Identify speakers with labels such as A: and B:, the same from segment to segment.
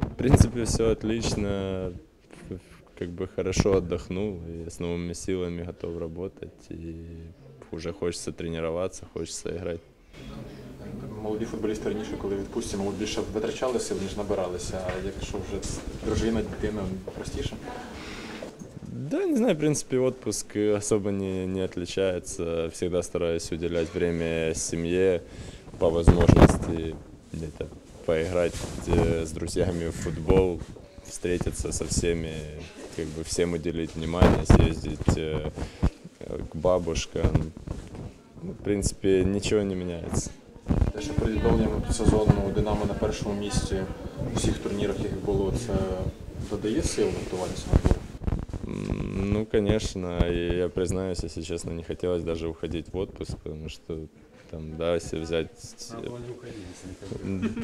A: В принципе, все отлично. Как бы хорошо отдохнул и с новыми силами готов работать. И уже хочется тренироваться, хочется играть.
B: Молоді футболісти раніше, коли в відпустці, мабуть, більше витрачали сил, ніж набиралися. А якщо вже дружина, дитина, простіше.
A: Да, не знаю, в принципе, отпуск особо не, не отличается. Всегда стараюсь уделять время семье, по возможности где-то поиграть э, с друзьями в футбол, встретиться со всеми, как бы всем уделить внимание, съездить э, к бабушкам. Ну, В принципе, ничего не меняется.
B: Те, що перед відновленням сезону Динамо на першому місці у всіх турнірах, як було, це додає сил готуватися на тур.
A: М, Ну, конечно, и я признаюсь, если честно, не хотелось даже уходить в отпуск, потому что там, да, если взять...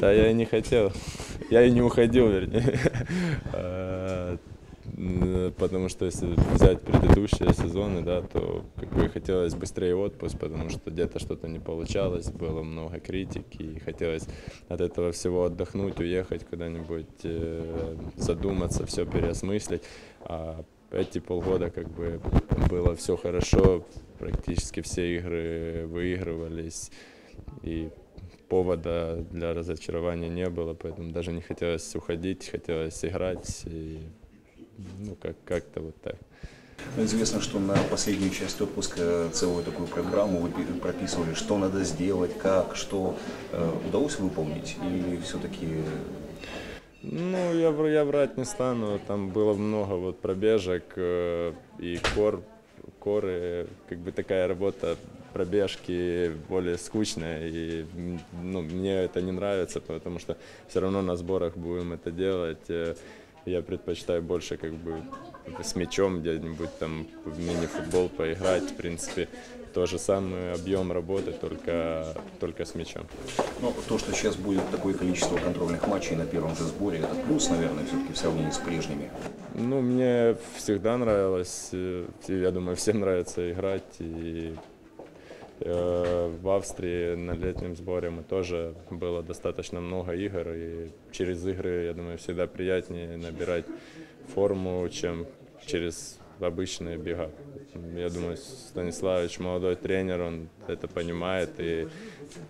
A: Да, я и не хотел. Я и не уходил, вернее. А, Потому что если взять предыдущие сезоны, да, то как бы хотелось быстрее отпуск, потому что где-то что-то не получалось, было много критики, и хотелось от этого всего отдохнуть, уехать куда-нибудь, э, задуматься, все переосмыслить. А эти полгода как бы было все хорошо, практически все игры выигрывались, и повода для разочарования не было, поэтому даже не хотелось уходить, хотелось играть, и ну как как-то вот так.
C: Ну, Известно, что на последнюю часть отпуска целую такую программу вы пи- прописывали, что надо сделать, как, что э, удалось выполнить, или все-таки
A: Ну, я, я врать не стану. Там было много вот пробежек э, и кор, коры, как бы такая работа, пробежки более скучная. И ну, мне это не нравится, потому что все равно на сборах будем это делать. Э, Я предпочитаю больше как бы с мячом где-нибудь там в мини-футбол поиграть. В принципе, то же самый объем работы, только, только с мячом.
C: ну, то, что сейчас будет такое количество контрольных матчей на первом же сборе, это плюс, наверное, все-таки в сравнении с прежними.
A: Ну, мне всегда нравилось, э, я думаю, всем нравится играть. И э, в Австрии на летнем сборе мы тоже было достаточно много игр. И через игры, я думаю, всегда приятнее набирать форму, чем через обычные бега. Я думаю, Станиславович молодой тренер, он это понимает и,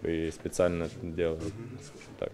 A: и специально делает так.